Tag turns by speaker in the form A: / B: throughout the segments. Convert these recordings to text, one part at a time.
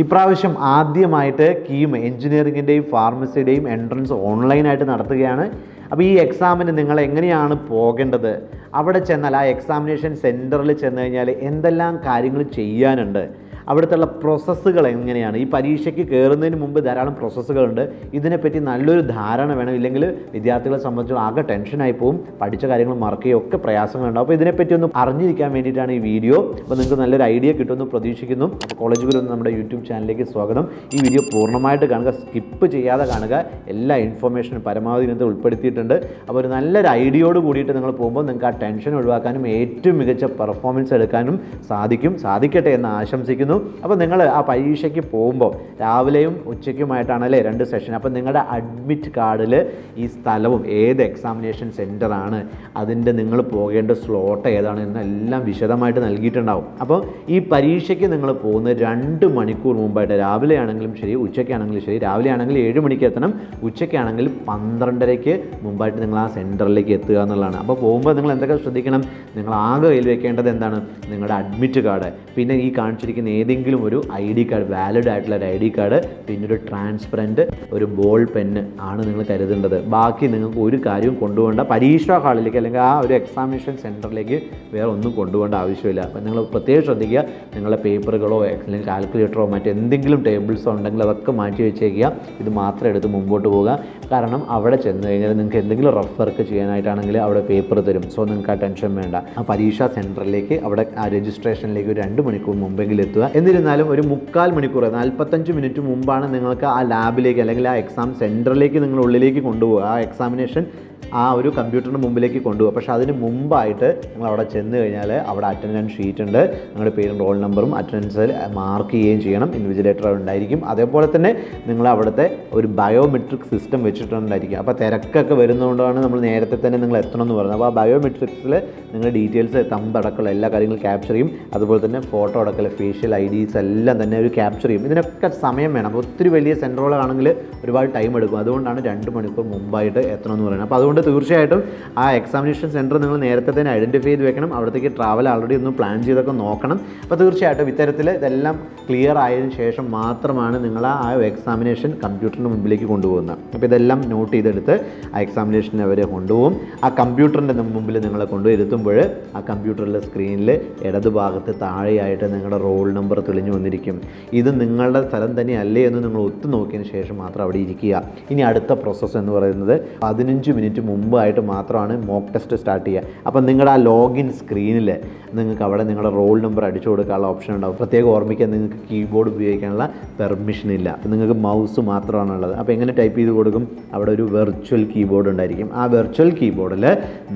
A: ഇപ്രാവശ്യം ആദ്യമായിട്ട് കീം എഞ്ചിനീയറിങ്ങിന്റെയും ഫാർമസിയുടെയും എൻട്രൻസ് ഓൺലൈനായിട്ട് നടത്തുകയാണ്. അപ്പോൾ ഈ എക്സാമിന് നിങ്ങൾ എങ്ങനെയാണ് പോകേണ്ടത്? അവിടെ ചെന്നാൽ ആ എക്സാമിനേഷൻ സെന്ററിൽ ചെന്ന് കഴിഞ്ഞാൽ എന്തെല്ലാം കാര്യങ്ങൾ ചെയ്യാനുണ്ട്? അവിടുത്തെ പ്രോസസ്സുകൾ എങ്ങനെയാണ്? ഈ പരീക്ഷയ്ക്ക് കയറുന്നതിന് മുമ്പ് ധാരാളം പ്രോസസ്സുകളുണ്ട് ഇതിനെപ്പറ്റി നല്ലൊരു ധാരണ വേണം. ഇല്ലെങ്കിൽ വിദ്യാർത്ഥികളെ സംബന്ധിച്ച് ആകെ ടെൻഷനായി പോകും പഠിച്ച കാര്യങ്ങൾ മറക്കുകയും ഒക്കെ പ്രയാസങ്ങളുണ്ടാവും അപ്പോൾ ഇതിനെപ്പറ്റി ഒന്ന് അറിഞ്ഞിരിക്കാൻ വേണ്ടിയിട്ടാണ് ഈ വീഡിയോ. അപ്പോൾ നിങ്ങൾക്ക് നല്ലൊരു ഐഡിയ കിട്ടുമെന്ന് പ്രതീക്ഷിക്കുന്നു. അപ്പോൾ കോളേജ് ഗുരു നമ്മുടെ യൂട്യൂബ് ചാനലിലേക്ക് സ്വാഗതം. ഈ വീഡിയോ പൂർണമായിട്ട് കാണുക സ്കിപ്പ് ചെയ്യാതെ കാണുക. എല്ലാ ഇൻഫർമേഷനും പരമാവധി ഇതിനകത്ത് ഉൾപ്പെടുത്തിയിട്ടുണ്ട്. അപ്പോൾ ഒരു നല്ലൊരു ഐഡിയയോട് കൂടിയിട്ട് നിങ്ങൾ പോകുമ്പോൾ നിങ്ങൾക്ക് ആ ടെൻഷൻ ഒഴിവാക്കാനും ഏറ്റവും മികച്ച പെർഫോമൻസ് എടുക്കാനും സാധിക്കും. സാധിക്കട്ടെ എന്ന് ആശംസിക്കുന്നു. അപ്പോൾ നിങ്ങൾ ആ പരീക്ഷയ്ക്ക് പോകുമ്പോൾ രാവിലെയും ഉച്ചയ്ക്കുമായിട്ടാണല്ലേ രണ്ട് സെഷൻ അപ്പോൾ നിങ്ങളുടെ അഡ്മിറ്റ് കാർഡിൽ ഈ സ്ഥലവും ഏത് എക്സാമിനേഷൻ സെന്ററാണ് അതിന്റെ നിങ്ങൾ പോകേണ്ട സ്ലോട്ട് ഏതാണ് എന്നെല്ലാം വിശദമായിട്ട് നൽകിയിട്ടുണ്ടാവും. അപ്പോൾ ഈ പരീക്ഷയ്ക്ക് നിങ്ങൾ പോകുന്ന രണ്ട് മണിക്കൂർ മുമ്പായിട്ട് രാവിലെ ആണെങ്കിലും ശരി ഉച്ചയ്ക്കാണെങ്കിലും ശരി രാവിലെ ആണെങ്കിൽ ഏഴ് മണിക്ക് എത്തണം ഉച്ചയ്ക്കാണെങ്കിൽ പന്ത്രണ്ടരയ്ക്ക് മുമ്പായിട്ട് നിങ്ങൾ ആ സെന്ററിലേക്ക് എത്തുക എന്നുള്ളതാണ്. അപ്പോൾ പോകുമ്പോൾ നിങ്ങൾ എന്തൊക്കെ ശ്രദ്ധിക്കണം? നിങ്ങൾ ആകെ കയ്യിൽ വെക്കേണ്ടത് എന്താണ്? നിങ്ങളുടെ അഡ്മിറ്റ് കാർഡ് പിന്നെ ഈ കാണിച്ചിരിക്കുന്ന ഏതെങ്കിലും ഒരു ഐ ഡി കാർഡ് വാലിഡ് ആയിട്ടുള്ള ഒരു ഐ ഡി കാർഡ് പിന്നെ ഒരു ട്രാൻസ്പെറന്റ് ഒരു ബോൾ പെന്ന് ആണ് നിങ്ങൾ കരുതേണ്ടത്. ബാക്കി നിങ്ങൾക്ക് ഒരു കാര്യവും കൊണ്ടുപോകേണ്ട. പരീക്ഷാ ഹാളിലേക്ക് അല്ലെങ്കിൽ ആ ഒരു എക്സാമിനേഷൻ സെന്ററിലേക്ക് വേറെ ഒന്നും കൊണ്ടുപോകേണ്ട ആവശ്യമില്ല. അപ്പം നിങ്ങൾ പ്രത്യേകം ശ്രദ്ധിക്കുക. നിങ്ങളുടെ പേപ്പറുകളോ അല്ലെങ്കിൽ കാൽക്കുലേറ്ററോ മറ്റെന്തെങ്കിലും ടേബിൾസോ ഉണ്ടെങ്കിൽ അതൊക്കെ മാറ്റി വെച്ചേക്കുക. ഇത് മാത്രം എടുത്ത് മുമ്പോട്ട് പോവുക. കാരണം അവിടെ ചെന്ന് കഴിഞ്ഞാൽ നിങ്ങൾക്ക് എന്തെങ്കിലും റഫ് വർക്ക് ചെയ്യാനായിട്ടാണെങ്കിൽ അവിടെ പേപ്പർ തരും. സോ നിങ്ങൾക്ക് ആ ടെൻഷൻ വേണ്ട. ആ പരീക്ഷാ സെന്ററിലേക്ക് അവിടെ ആ രജിസ്ട്രേഷനിലേക്ക് ഒരു രണ്ട് മണിക്കൂർ മുമ്പെങ്കിലും എത്തുക. എന്നിരുന്നാലും ഒരു മുക്കാൽ മണിക്കൂർ നാൽപ്പത്തഞ്ച് മിനിറ്റ് മുമ്പാണ് നിങ്ങൾക്ക് ആ ലാബിലേക്ക് അല്ലെങ്കിൽ ആ എക്സാം സെന്ററിലേക്ക് നിങ്ങൾ ഉള്ളിലേക്ക് കൊണ്ടുപോകുക ആ എക്സാമിനേഷൻ ആ ഒരു കമ്പ്യൂട്ടറിന് മുമ്പിലേക്ക് കൊണ്ടുപോകും പക്ഷേ അതിന് മുമ്പായിട്ട് നിങ്ങൾ അവിടെ ചെന്ന് കഴിഞ്ഞാൽ അവിടെ അറ്റൻഡൻസ് ഷീറ്റ് ഉണ്ട്. നിങ്ങളുടെ പേരും റോൾ നമ്പറും അറ്റൻഡൻസിൽ മാർക്ക് ചെയ്യുകയും ചെയ്യണം. ഇൻവിജിലേറ്റർ ഉണ്ടായിരിക്കും. അതേപോലെ തന്നെ നിങ്ങൾ അവിടുത്തെ ഒരു ബയോമെട്രിക് സിസ്റ്റം വെച്ചിട്ടുണ്ടായിരിക്കും. അപ്പോൾ തിരക്കൊക്കെ വരുന്നതുകൊണ്ടാണ് നമ്മൾ നേരത്തെ തന്നെ നിങ്ങൾ എത്തണം എന്ന് പറയുന്നത് അപ്പോൾ ആ ബയോമെട്രിക്സിൽ നിങ്ങളുടെ ഡീറ്റെയിൽസ് തമ്പടക്കമുള്ള എല്ലാ കാര്യങ്ങളും ക്യാപ്ചർ ചെയ്യും. അതുപോലെ തന്നെ ഫോട്ടോ അടക്കൽ ഫേഷ്യൽ ഐ ഡീസ് എല്ലാം തന്നെ ഒരു ക്യാപ്ചർ ചെയ്യും. ഇതിനൊക്കെ സമയം വേണം. അപ്പോൾ ഒത്തിരി വലിയ സെന്ററുകളാണെങ്കിൽ ഒരുപാട് ടൈം എടുക്കും. അതുകൊണ്ടാണ് രണ്ട് മണിക്കൂർ മുമ്പായിട്ട് എത്തണം എന്ന് പറയുന്നത്. അപ്പോൾ അതുകൊണ്ട് തീർച്ചയായിട്ടും ആ എക്സാമിനേഷൻ സെന്റർ നിങ്ങൾ നേരത്തെ തന്നെ ഐഡന്റിഫൈ ചെയ്ത് വെക്കണം. അവിടത്തേക്ക് ട്രാവൽ ആൾറെഡി ഒന്ന് പ്ലാൻ ചെയ്തൊക്കെ നോക്കണം. അപ്പോൾ തീർച്ചയായിട്ടും ഇത്തരത്തിൽ ഇതെല്ലാം ക്ലിയർ ആയതിനു ശേഷം മാത്രമാണ് നിങ്ങൾ ആ എക്സാമിനേഷൻ കമ്പ്യൂട്ടറിന് മുമ്പിലേക്ക് കൊണ്ടുപോകുന്നത്. അപ്പോൾ ഇതെല്ലാം നോട്ട് ചെയ്തെടുത്ത് ആ എക്സാമിനേഷനെ അവരെ കൊണ്ടുപോകും. ആ കമ്പ്യൂട്ടറിന്റെ മുമ്പിൽ നിങ്ങളെ കൊണ്ടുവരുത്തുമ്പോൾ ആ കമ്പ്യൂട്ടറിലെ സ്ക്രീനിൽ ഇടതുഭാഗത്ത് താഴെയായിട്ട് നിങ്ങളുടെ റോൾ നമ്പർ തെളിഞ്ഞു വന്നിരിക്കും. ഇത് നിങ്ങളുടെ സ്ഥലം തന്നെ അല്ലേ എന്ന് നിങ്ങൾ ഒത്തു നോക്കിയതിന് ശേഷം മാത്രം അവിടെ ഇരിക്കുക. ഇനി അടുത്ത പ്രോസസ്സ് എന്ന് പറയുന്നത് പതിനഞ്ച് മിനിറ്റ് മുമ്പായിട്ട് മാത്രമാണ് മോക്ക് ടെസ്റ്റ് സ്റ്റാർട്ട് ചെയ്യുക. അപ്പം നിങ്ങളുടെ ആ ലോഗിൻ സ്ക്രീനിൽ നിങ്ങൾക്ക് അവിടെ നിങ്ങളുടെ റോൾ നമ്പർ അടിച്ചു കൊടുക്കാനുള്ള ഓപ്ഷൻ ഉണ്ടാവും. പ്രത്യേകം ഓർമ്മിക്കാൻ നിങ്ങൾക്ക് കീബോർഡ് ഉപയോഗിക്കാനുള്ള പെർമിഷൻ ഇല്ല. നിങ്ങൾക്ക് മൗസ് മാത്രമാണുള്ളത് അപ്പോൾ എങ്ങനെ ടൈപ്പ് ചെയ്ത് കൊടുക്കും? അവിടെ ഒരു വെർച്വൽ കീബോർഡ് ഉണ്ടായിരിക്കും. ആ വെർച്വൽ കീബോർഡിൽ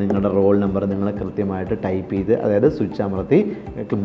A: നിങ്ങളുടെ റോൾ നമ്പർ നിങ്ങൾ കൃത്യമായിട്ട് ടൈപ്പ് ചെയ്ത് അതായത് സ്വിച്ച് അമർത്തി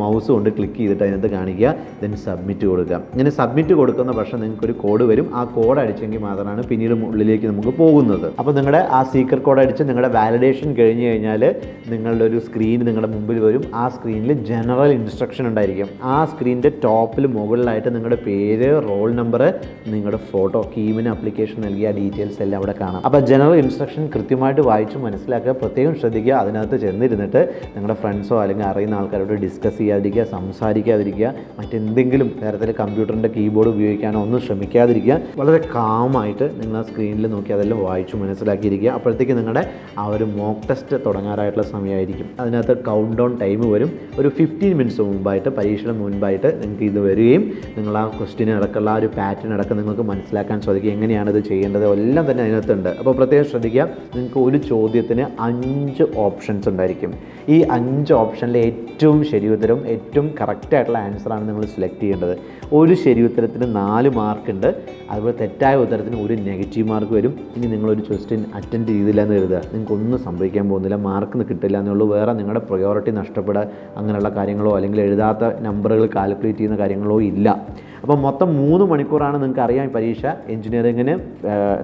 A: മൗസ് കൊണ്ട് ക്ലിക്ക് ചെയ്തിട്ട് അതിനകത്ത് കാണിക്കുക ദെൻ സബ്മിറ്റ് കൊടുക്കുക. ഇങ്ങനെ സബ്മിറ്റ് കൊടുക്കുന്ന പക്ഷേ നിങ്ങൾക്കൊരു കോഡ് വരും. ആ കോഡ് അടിച്ചെങ്കിൽ മാത്രമാണ് പിന്നീട് ഉള്ളിലേക്ക് നമുക്ക് പോകുന്നത്. അപ്പോൾ നിങ്ങളുടെ ആ സീക്രട്ട് കോഡ് അടിച്ച് നിങ്ങളുടെ വാലിഡേഷൻ കഴിഞ്ഞ് കഴിഞ്ഞാൽ നിങ്ങളുടെ ഒരു സ്ക്രീൻ നിങ്ങളുടെ മുമ്പിൽ വരും. ആ സ്ക്രീനിൽ ജനറൽ ഇൻസ്ട്രക്ഷൻ ഉണ്ടായിരിക്കും. ആ സ്ക്രീനിന്റെ ടോപ്പിൽ മുകളിലായിട്ട് നിങ്ങളുടെ പേര് റോൾ നമ്പർ നിങ്ങളുടെ ഫോട്ടോ കീമിന് അപ്ലിക്കേഷൻ നൽകിയ ഡീറ്റെയിൽസ് എല്ലാം അവിടെ കാണാം. അപ്പോൾ ജനറൽ ഇൻസ്ട്രക്ഷൻ കൃത്യമായിട്ട് വായിച്ച് മനസ്സിലാക്കുക പ്രത്യേകം ശ്രദ്ധിക്കുക. അതിനകത്ത് ചെന്നിരുന്നിട്ട് നിങ്ങളുടെ ഫ്രണ്ട്സോ അല്ലെങ്കിൽ അറിയുന്ന ആൾക്കാരോട് ഡിസ്കസ് ചെയ്യാതിരിക്കുക സംസാരിക്കാതിരിക്കുക മറ്റെന്തെങ്കിലും തരത്തിൽ കമ്പ്യൂട്ടറിന്റെ കീബോർഡ് ഉപയോഗിക്കാനോ ഒന്നും ശ്രമിക്കാതിരിക്കുക. വളരെ കാമായിട്ട് നിങ്ങൾ ആ സ്ക്രീനിൽ നോക്കി അതെല്ലാം വായിച്ചു മനസ്സിലാക്കിയിരിക്കുക. അപ്പോഴത്തേക്ക് നിങ്ങളുടെ ആ ഒരു മോക്ക് ടെസ്റ്റ് തുടങ്ങാറായിട്ടുള്ള സമയമായിരിക്കും. അതിനകത്ത് കൗണ്ട് ഡൗൺ ടൈം വരും. ഒരു ഫിഫ്റ്റീൻ മിനിറ്റ്സ് മുമ്പായിട്ട് പരീക്ഷയുടെ മുൻപായിട്ട് നിങ്ങൾക്ക് ഇത് വരികയും നിങ്ങൾ ആ ക്വസ്റ്റ്യൻ അടക്കമുള്ള ആ ഒരു പാറ്റേൺ അടക്കം നിങ്ങൾക്ക് മനസ്സിലാക്കാൻ സാധിക്കും. എങ്ങനെയാണ് ഇത് ചെയ്യേണ്ടത്? എല്ലാം തന്നെ അതിനകത്തുണ്ട്. അപ്പോൾ പ്രത്യേകം ശ്രദ്ധിക്കുക നിങ്ങൾക്ക് ഒരു ചോദ്യത്തിന് അഞ്ച് ഓപ്ഷൻസ് ഉണ്ടായിരിക്കും. ഈ അഞ്ച് ഓപ്ഷനിലെ ഏറ്റവും ശരിയുത്തരം ഏറ്റവും കറക്റ്റായിട്ടുള്ള ആൻസറാണ് നിങ്ങൾ സെലക്ട് ചെയ്യേണ്ടത്. ഒരു ശരിയുത്തരത്തിന് നാല് മാർക്ക് ഉണ്ട്. അതുപോലെ തെറ്റായ ഉത്തരത്തിന് ഒരു നെഗറ്റീവ് മാർക്ക് വരും. ഇനി നിങ്ങളൊരു ക്വസ്റ്റ്യൻ അറ്റൻഡ് ചെയ്തില്ല എന്ന് കരുതുക. നിങ്ങൾക്കൊന്നും സംഭവിക്കാൻ പോകുന്നില്ല. മാർക്ക് കിട്ടില്ല എന്നുള്ളൂ. വേറെ നിങ്ങളുടെ പ്രയോറിറ്റി നഷ്ടപ്പെടുക അങ്ങനെയുള്ള കാര്യങ്ങളോ അല്ലെങ്കിൽ എഴുതാത്ത നമ്പറുകൾ കാൽക്കുലേറ്റ് ചെയ്യുന്ന കാര്യങ്ങളോ ഇല്ല. അപ്പോൾ മൊത്തം മൂന്ന് മണിക്കൂറാണ് നിങ്ങൾക്ക് അറിയാം ഈ പരീക്ഷ. എഞ്ചിനീയറിങ്ങിന്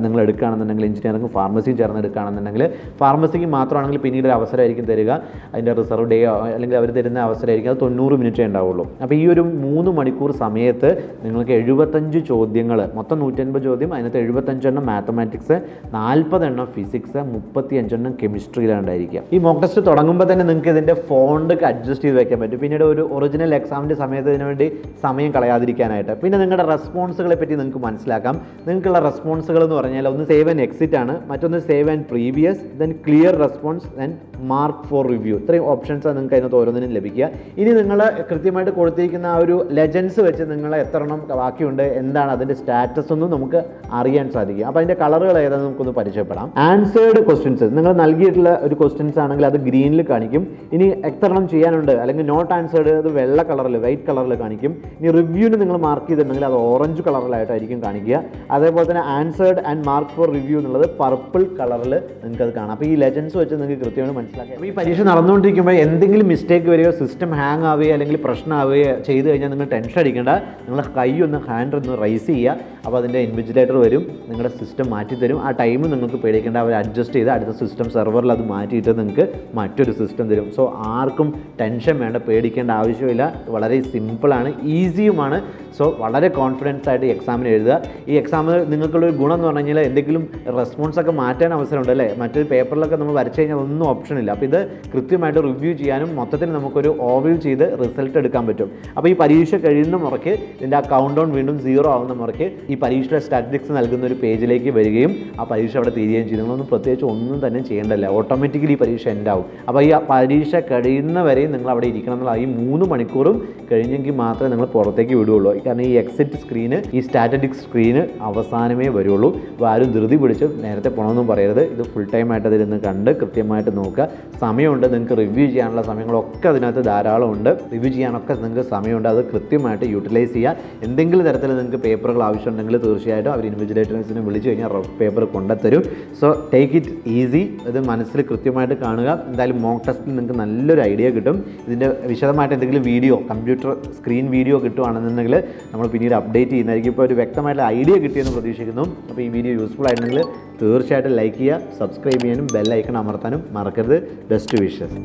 A: നിങ്ങൾ എടുക്കുകയാണെന്നുണ്ടെങ്കിൽ എഞ്ചിനീയറിംഗ് ഫാർമസിയും ചേർന്ന് എടുക്കുകയാണെന്നുണ്ടെങ്കിൽ ഫാർമസിക്ക് മാത്രമാണെങ്കിൽ പിന്നീട് ഒരു അവസരമായിരിക്കും തരിക. അതിന്റെ റിസർവ് ഡേ അല്ലെങ്കിൽ അവർ തരുന്ന അവസരമായിരിക്കും. അത് തൊണ്ണൂറ് മിനിറ്റേ ഉണ്ടാവുള്ളൂ. അപ്പോൾ ഈ ഒരു മൂന്ന് മണിക്കൂർ സമയത്ത് നിങ്ങൾക്ക് എഴുപത്തഞ്ച് ചോദ്യങ്ങൾ മൊത്തം നൂറ്റൻപത് ചോദ്യം അതിനകത്ത് എഴുപത്തഞ്ചെണ്ണം മാത്തമാറ്റിക്സ് നാൽപ്പതെണ്ണം ഫിസിക്സ് മുപ്പത്തി അഞ്ചെണ്ണം കെമിസ്ട്രിയിലാണ് ഉണ്ടായിരിക്കുക ഈ മോക്ക് ടെസ്റ്റ് തുടങ്ങുമ്പോൾ തന്നെ നിങ്ങൾക്ക് ഇതിന്റെ ഫോണ്ട് അഡ്ജസ്റ്റ് ചെയ്ത് വയ്ക്കാൻ പറ്റും. പിന്നീട് ഒരു ഒറിജിനൽ എക്സാമിന്റെ സമയത്ത് ഇതിനു വേണ്ടി സമയം കളയാതിരിക്കാനായിട്ട്. പിന്നെ നിങ്ങളുടെ റെസ്പോൺസുകളെ പറ്റി നിങ്ങൾക്ക് മനസ്സിലാക്കാം. നിങ്ങൾക്കുള്ള റെസ്പോൺസുകൾ എന്ന് പറഞ്ഞാൽ ഒന്ന് സേവ് ആൻഡ് എക്സിറ്റ് ആണ്. മറ്റൊന്ന് save and previous then clear response then mark for review ഇത്രയും ഓപ്ഷൻസാണ് നിങ്ങൾക്ക് അതിനകത്ത് ഓരോന്നിനും ലഭിക്കുക. ഇനി നിങ്ങൾ കൃത്യമായിട്ട് കൊടുത്തിരിക്കുന്ന ആ ഒരു ലെജൻസ് വെച്ച് നിങ്ങൾ എത്ര എണ്ണം ബാക്കിയുണ്ട് എന്താണ് അതിന്റെ സ്റ്റാറ്റസ് ഒന്നും നമുക്ക് അറിയാൻ സാധിക്കും. അപ്പോൾ അതിന്റെ കളറുകൾ ഏതാണെന്ന് നമുക്കൊന്ന് പരിചയപ്പെടാം. ആൻസേർഡ് ക്വസ്റ്റ്യൻസ് നിങ്ങൾ നൽകിയിട്ടുള്ള ഒരു ക്വസ്റ്റ്യൻസ് ആണെങ്കിൽ അത് ഗ്രീനിൽ കാണിക്കും. ഇനി എത്രണം ചെയ്യാനുണ്ട് അല്ലെങ്കിൽ നോട്ട് ആൻസേർഡ് അത് വെള്ള കളറിൽ വൈറ്റ് കളറിൽ കാണിക്കും. ഇനി റിവ്യൂവിന് നിങ്ങൾ മാർക്ക് ചെയ്തിട്ടുണ്ടെങ്കിൽ അത് ഓറഞ്ച് കളറിലായിട്ടായിരിക്കും കാണിക്കുക. അതേപോലെ തന്നെ answered and mark for review എന്നുള്ളത് പർപ്പിൾ കളറിൽ നിങ്ങൾക്ക് അത് കാണാം. അപ്പോൾ ഈ ലെജൻസ് വെച്ച് നിങ്ങൾക്ക് കൃത്യമായി മനസ്സിലാക്കാം. ഈ പരീക്ഷ നടന്നുകൊണ്ടിരിക്കുമ്പോൾ എന്തെങ്കിലും മിസ്റ്റേക്ക് വരികയോ സിസ്റ്റം ഹാങ് ആവുകയോ അല്ലെങ്കിൽ പ്രശ്നമാവുകയോ ചെയ്ത് കഴിഞ്ഞാൽ നിങ്ങൾ ടെൻഷൻ അടിക്കേണ്ട. നിങ്ങൾ കൈ ഒന്ന് ഹാൻഡ് ഒന്ന് റൈസ് ചെയ്യുക. അപ്പോൾ അതിന്റെ ഇൻവിജിലേറ്റർ വരും. നിങ്ങളുടെ സിസ്റ്റം മാറ്റിത്തരും. ആ ടൈം നിങ്ങൾക്ക് പേടിക്കേണ്ട. അവർ അഡ്ജസ്റ്റ് ചെയ്ത് അടുത്ത സിസ്റ്റം സെർവറിൽ അത് മാറ്റിയിട്ട് നിങ്ങൾക്ക് മറ്റൊരു സിസ്റ്റം തരും. സോ ആർക്കും ടെൻഷൻ വേണ്ട പേടിക്കേണ്ട ആവശ്യമില്ല. വളരെ സിമ്പിളാണ് ഈസിയുമാണ് സോ വളരെ കോൺഫിഡൻസ് ആയിട്ട് എക്സാമിന് എഴുതുക. ഈ എക്സാം നിങ്ങൾക്കുള്ള ഒരു ഗുണം എന്ന് പറഞ്ഞു കഴിഞ്ഞാൽ എന്തെങ്കിലും റെസ്പോൺസ് ഒക്കെ മാറ്റാൻ അവസരമുണ്ട് അല്ലേ? മറ്റൊരു പേപ്പറിലൊക്കെ നമ്മൾ വരച്ചു കഴിഞ്ഞാൽ ഒന്നും ഓപ്ഷൻ ഇല്ല. അപ്പോൾ ഇത് കൃത്യമായിട്ട് റിവ്യൂ ചെയ്യാനും മൊത്തത്തിൽ നമുക്കൊരു ഓവ്യൂ ചെയ്ത് റിസൾട്ട് എടുക്കാൻ പറ്റും. അപ്പോൾ ഈ പരീക്ഷ കഴിയുന്ന മുറയ്ക്ക് ഇതിന്റെ ആ കൗണ്ട് ഡൗൺ വീണ്ടും സീറോ ആവുന്ന മുറയ്ക്ക് ഈ പരീക്ഷയുടെ സ്റ്റാറ്റിസ്റ്റിക്സ് നൽകുന്ന ഒരു പേജിലേക്ക് വരികയും ആ പരീക്ഷ അവിടെ തീരുകയും ചെയ്യും. നിങ്ങളൊന്നും പ്രത്യേകിച്ച് ഒന്നും തന്നെ ചെയ്യേണ്ടല്ല. ഓട്ടോമാറ്റിക്കലി പരീക്ഷ ആവും. അപ്പോൾ ഈ പരീക്ഷ കഴിയുന്നവരെയും നിങ്ങൾ അവിടെ ഇരിക്കണം എന്നുള്ള ഈ മൂന്ന് മണിക്കൂറും കഴിഞ്ഞെങ്കിൽ മാത്രമേ നിങ്ങൾ പുറത്തേക്ക് വിടുകയുള്ളൂ. കാരണം ഈ എക്സിറ്റ് സ്ക്രീന് ഈ സ്റ്റാറ്ററ്റിക് സ്ക്രീന് അവസാനമേ വരുള്ളൂ. അപ്പോൾ ആരും ധൃതി പിടിച്ച് നേരത്തെ പോകണമെന്നും പറയരുത്. ഇത് ഫുൾ ടൈം ആയിട്ട് അതിരുന്ന് കണ്ട് കൃത്യമായിട്ട് നോക്കുക. സമയമുണ്ട് നിങ്ങൾക്ക് റിവ്യൂ ചെയ്യാനുള്ള സമയങ്ങളൊക്കെ അതിനകത്ത് ധാരാളം ഉണ്ട് റിവ്യൂ ചെയ്യാനൊക്കെ നിങ്ങൾക്ക് സമയമുണ്ട്. അത് കൃത്യമായിട്ട് യൂട്ടിലൈസ് ചെയ്യുക. എന്തെങ്കിലും തരത്തിൽ നിങ്ങൾക്ക് പേപ്പറുകൾ ആവശ്യമുണ്ടെങ്കിൽ തീർച്ചയായിട്ടും അവർ ഇൻവിജിലേറ്റേഴ്സിനെ വിളിച്ചു കഴിഞ്ഞാൽ പേപ്പർ കൊണ്ടുത്തരും. സോ ടേക്ക് ഇറ്റ് ഈസി ഇത് മനസ്സിൽ കൃത്യമായിട്ട് കാണുക. എന്തായാലും മോക്ക് ടെസ്റ്റിൽ നിങ്ങൾക്ക് നല്ലൊരു ഐഡിയ കിട്ടും. ഇതിന്റെ വിശദമായിട്ട് എന്തെങ്കിലും വീഡിയോ കമ്പ്യൂട്ടർ സ്ക്രീൻ വീഡിയോ കിട്ടുകയാണെന്നുണ്ടെങ്കിൽ നമ്മൾ പിന്നീട് അപ്ഡേറ്റ് ചെയ്യുന്നതായിരിക്കും. ഇപ്പോൾ ഒരു വ്യക്തമായിട്ടുള്ള ഐഡിയ കിട്ടിയെന്ന് പ്രതീക്ഷിക്കുന്നു. അപ്പോൾ ഈ വീഡിയോ യൂസ്ഫുൾ ആയിട്ടുണ്ടെങ്കിൽ തീർച്ചയായിട്ടും ലൈക്ക് ചെയ്യുക സബ്സ്ക്രൈബ് ചെയ്യാനും ബെൽ ഐക്കൺ അമർത്താനും മറക്കരുത്. Best wishes